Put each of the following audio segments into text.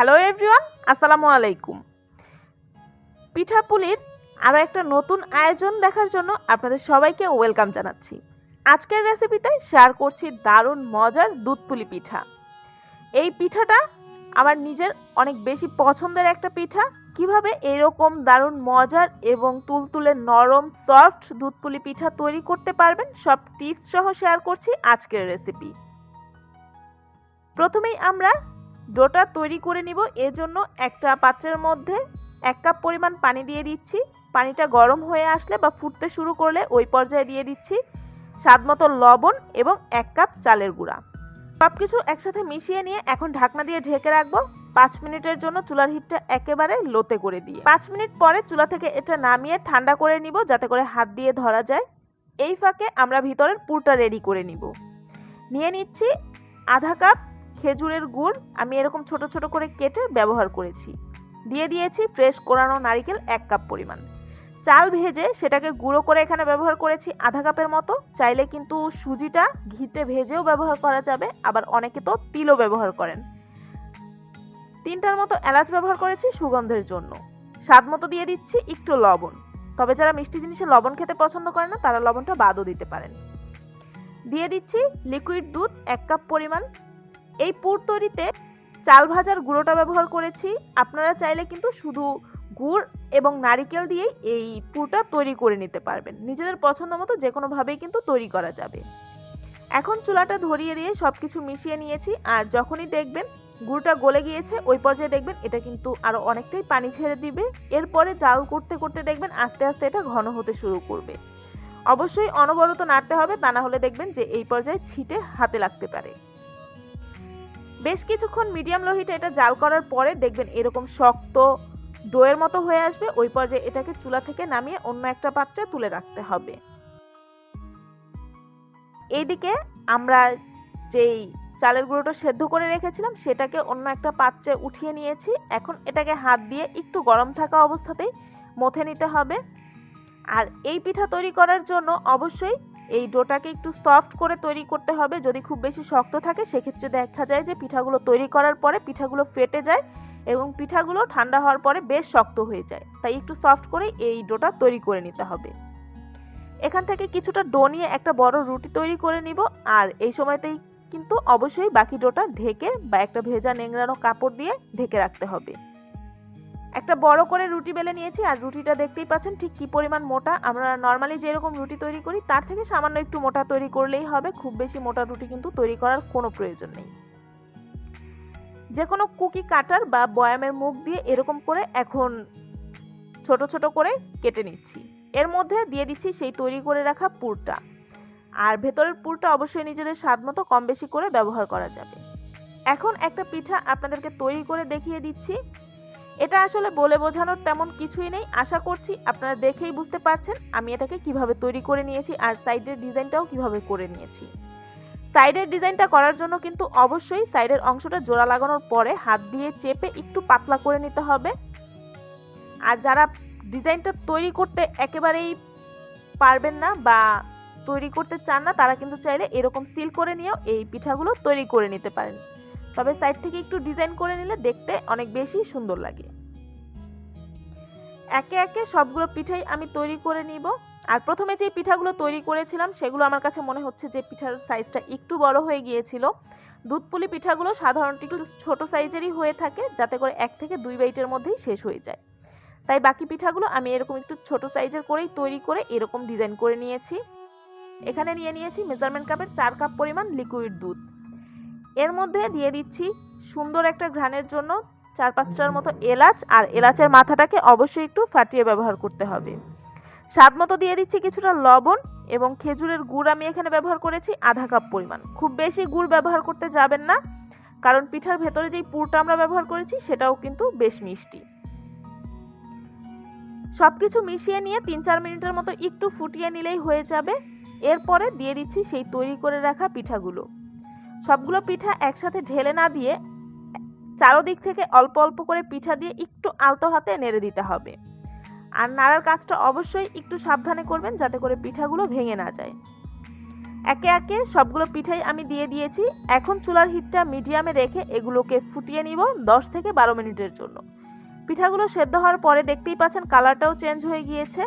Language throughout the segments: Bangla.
হ্যালো এভরিওয়ান আসসালামু আলাইকুম পিঠাপুলির আরও একটা নতুন আয়োজন দেখার জন্য আপনাদের সবাইকে ওয়েলকাম জানাচ্ছি। আজকের রেসিপিতে শেয়ার করছি দারুণ মজার দুধপুলি পিঠা। এই পিঠাটা আমার নিজের অনেক বেশি পছন্দের একটা পিঠা। কীভাবে এরকম দারুণ মজার এবং তুলতুলে নরম সফট দুধপুলি পিঠা তৈরি করতে পারবেন, সব টিপস সহ শেয়ার করছি আজকের রেসিপি প্রথমেই আমরা ডোটা তৈরি করে নিব। এর জন্য একটা পাত্রের মধ্যে এক কাপ পরিমাণ পানি দিয়ে দিচ্ছি। পানিটা গরম হয়ে আসলে বা ফুটতে শুরু করলে ওই পর্যায়ে দিয়ে দিচ্ছি স্বাদ মতো লবণ এবং এক কাপ চালের গুঁড়া। সব কিছু একসাথে মিশিয়ে নিয়ে এখন ঢাকনা দিয়ে ঢেকে রাখব। পাঁচ মিনিটের জন্য চুলার হিটটা একেবারে লোতে করে দিয়ে। পাঁচ মিনিট পরে চুলা থেকে এটা নামিয়ে ঠান্ডা করে নিব যাতে করে হাত দিয়ে ধরা যায়। এই ফাঁকে আমরা ভিতরের পুরটা রেডি করে নিব। নিয়ে নিচ্ছি আধা কাপ খেজুরের গুড় আমি এরকম ছোট ছোট করে কেটে ব্যবহার করেছি। দিয়ে দিয়েছি ফ্রেশ কোরানো নারিকেল এক কাপ পরিমাণ। চাল ভেজে সেটাকে গুঁড়ো করে এখানে ব্যবহার করেছি আধা কাপের মতো। চাইলে কিন্তু সুজিটা ঘিতে ভেজেও ব্যবহার করা যাবে, আবার অনেকে তো তিলও ব্যবহার করেন। তিনটার মতো এলাচ ব্যবহার করেছি সুগন্ধের জন্য। স্বাদ মতো দিয়ে দিচ্ছি একটু লবণ। তবে যারা মিষ্টি জিনিসে লবণ খেতে পছন্দ করে না, তারা লবণটা বাদও দিতে পারেন। দিয়ে দিচ্ছি লিকুইড দুধ এক কাপ পরিমাণ। এই পুর তৈরিতে চাল ভাজার গুঁড়োটা ব্যবহার করেছি। আপনারা চাইলে কিন্তু শুধু গুড় এবং নারিকেল দিয়েই এই পুরটা তৈরি করে নিতে পারবেন। নিজেদের পছন্দ মতো যে কোনোভাবেই কিন্তু তৈরি করা যাবে। এখন চুলাটা ধরিয়ে দিয়ে সব কিছু মিশিয়ে নিয়েছি আর যখনই দেখবেন গুড়টা গলে গিয়েছে, ওই পর্যায়ে দেখবেন এটা কিন্তু আরও অনেকটাই পানি ছেড়ে দিবে। এরপরে জাল করতে করতে দেখবেন আস্তে আস্তে এটা ঘন হতে শুরু করবে। অবশ্যই অনবরত নাড়তে হবে, তা না হলে দেখবেন যে এই পর্যায়ে ছিটে হাতে লাগতে পারে। বেশ কিছুক্ষণ মিডিয়াম লো হিটে এটা জাল করার পরে দেখবেন এরকম শক্ত দইয়ের মতো হয়ে আসবে। ওই পর্যায়ে এটাকে চুলা থেকে নামিয়ে অন্য একটা পাত্রে তুলে রাখতে হবে। এইদিকে আমরা যেই চালের গুঁড়োটা সেদ্ধ করে রেখেছিলাম, সেটাকে অন্য একটা পাত্রে উঠিয়ে নিয়েছি। এখন এটাকে হাত দিয়ে একটু গরম থাকা অবস্থাতেই মথে নিতে হবে। আর এই পিঠা তৈরি করার জন্য অবশ্যই এই ডোটাকে একটু সফট করে তৈরি করতে হবে। যদি খুব বেশি শক্ত থাকে, সেক্ষেত্রে দেখা যায় যে পিঠাগুলো তৈরি করার পরে পিঠাগুলো ফেটে যায় এবং পিঠাগুলো ঠান্ডা হওয়ার পরে বেশ শক্ত হয়ে যায়। তাই একটু সফট করে এই ডোটা তৈরি করে নিতে হবে। এখান থেকে কিছুটা ডো নিয়ে একটা বড় রুটি তৈরি করে নিব। আর এই সময়তেই কিন্তু অবশ্যই বাকি ডোটা ঢেকে বা একটা ভেজা নেংড়ানো কাপড় দিয়ে ঢেকে রাখতে হবে। একটা বড় করে রুটি বেলে নিয়েছি, আর রুটিটা দেখতেই পাচ্ছেন ঠিক কি পরিমাণ মোটা। আমরা নর্মালি যেরকম রুটি তৈরি করি, তার থেকে সামান্য একটু মোটা তৈরি করলেই হবে। খুব বেশি মোটা রুটি কিন্তু তৈরি করার কোনো প্রয়োজন নেই। যে কোনো কুকি কাটার বা বয়ামের মুখ দিয়ে এরকম করে এখন ছোট ছোট করে কেটে নিচ্ছি। এর মধ্যে দিয়ে দিচ্ছি সেই তৈরি করে রাখা পুরটা। আর ভেতরের পুরটা অবশ্যই নিজেদের স্বাদ মতো কম বেশি করে ব্যবহার করা যাবে। এখন একটা পিঠা আপনাদেরকে তৈরি করে দেখিয়ে দিচ্ছি। এটা আসলে বলে বোঝানোর তেমন কিছুই নেই। আশা করছি আপনারা দেখেই বুঝতে পারছেন আমি এটাকে কীভাবে তৈরি করে নিয়েছি আর সাইডের ডিজাইনটাও কীভাবে করে নিয়েছি। সাইডের ডিজাইনটা করার জন্য কিন্তু অবশ্যই সাইডের অংশটা জোড়া লাগানোর পরে হাত দিয়ে চেপে একটু পাতলা করে নিতে হবে। আর যারা ডিজাইনটা তৈরি করতে একেবারেই পারবেন না বা তৈরি করতে চান না, তারা কিন্তু চাইলে এরকম সিল করে নিয়েও এই পিঠাগুলো তৈরি করে নিতে পারেন। তবে সাইড থেকে একটু ডিজাইন করে নিলে দেখতে অনেক বেশি সুন্দর লাগে। একে একে সবগুলো পিঠাই আমি তৈরি করে নিব। আর প্রথমে যে পিঠাগুলো তৈরি করেছিলাম, সেগুলো আমার কাছে মনে হচ্ছে যে পিঠার সাইজটা একটু বড় হয়ে গিয়েছিল। দুধপুলি পিঠাগুলো সাধারণত একটু ছোট সাইজেরই হয়ে থাকে, যাতে করে এক থেকে দুই বাইটের মধ্যেই শেষ হয়ে যায়। তাই বাকি পিঠাগুলো আমি এরকম একটু ছোট সাইজের করেই তৈরি করে এরকম ডিজাইন করে নিয়েছি। এখানে নিয়ে নিয়েছি মেজারমেন্ট কাপের চার কাপ পরিমাণ লিকুইড দুধ। এর মধ্যে দিয়ে দিচ্ছি সুন্দর একটা ঘ্রাণের জন্য চার পাঁচটার মতো এলাচ, আর এলাচের মাথাটাকে অবশ্যই একটু ফাটিয়ে ব্যবহার করতে হবে। স্বাদ মতো দিয়ে দিচ্ছি কিছুটা লবণ এবং খেজুরের গুড় আমি এখানে ব্যবহার করেছি আধা কাপ পরিমাণ। খুব বেশি গুড় ব্যবহার করতে যাবেন না, কারণ পিঠার ভেতরে যেই পুরটা আমরা ব্যবহার করেছি সেটাও কিন্তু বেশ মিষ্টি। সব কিছু মিশিয়ে নিয়ে তিন চার মিনিটের মতো একটু ফুটিয়ে নিলেই হয়ে যাবে। এরপরে দিয়ে দিচ্ছি সেই তৈরি করে রাখা পিঠাগুলো। সবগুলো পিঠা একসাথে ঢেলে না দিয়ে চারোদিক থেকে অল্প অল্প করে পিঠা দিয়ে একটু আলতো হাতে নেড়ে দিতে হবে। আর নাড়ার কাজটা অবশ্যই একটু সাবধানে করবেন যাতে করে পিঠাগুলো ভেঙে না যায়। একে একে সবগুলো পিঠাই আমি দিয়ে দিয়েছি। এখন চুলার হিটটা মিডিয়ামে রেখে এগুলোকে ফুটিয়ে নিব দশ থেকে বারো মিনিটের জন্য। পিঠাগুলো সেদ্ধ হওয়ার পরে দেখতেই পাচ্ছেন কালারটাও চেঞ্জ হয়ে গিয়েছে।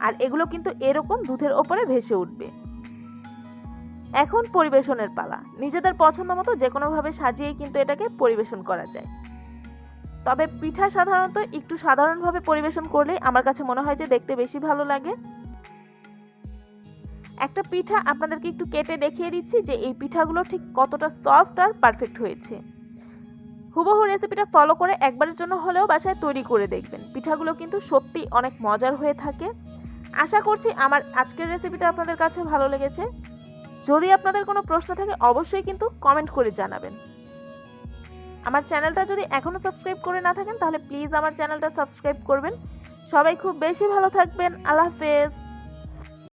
আর এগুলো কিন্তু এরকম দুধের ওপরে ভেসে উঠবে। এখন পরিবেশনের পালা। নিজেদের পছন্দ মতো যে কোনোভাবে সাজিয়ে কিন্তু এটাকে পরিবেশন করা যায়। তবে পিঠা সাধারণত একটু সাধারণভাবে পরিবেশন করলেই আমার কাছে মনে হয় যে দেখতে বেশি ভালো লাগে। একটা পিঠা আপনাদেরকে একটু কেটে দেখিয়ে দিচ্ছি যে এই পিঠাগুলো ঠিক কতটা সফট আর পারফেক্ট হয়েছে। হুবহু রেসিপিটা ফলো করে একবারের জন্য হলেও বাসায় তৈরি করে দেখবেন। পিঠাগুলো কিন্তু সত্যি অনেক মজার হয়ে থাকে। আশা করছি আমার আজকের রেসিপিটা আপনাদের কাছে ভালো লেগেছে। যদি আপনাদের কোনো প্রশ্ন থাকে, অবশ্যই কিন্তু কমেন্ট করে জানাবেন। আমার চ্যানেলটা যদি এখনও সাবস্ক্রাইব করে না থাকেন, তাহলে প্লিজ আমার চ্যানেলটা সাবস্ক্রাইব করবেন। সবাই খুব বেশি ভালো থাকবেন। আল্লাহ হাফেজ।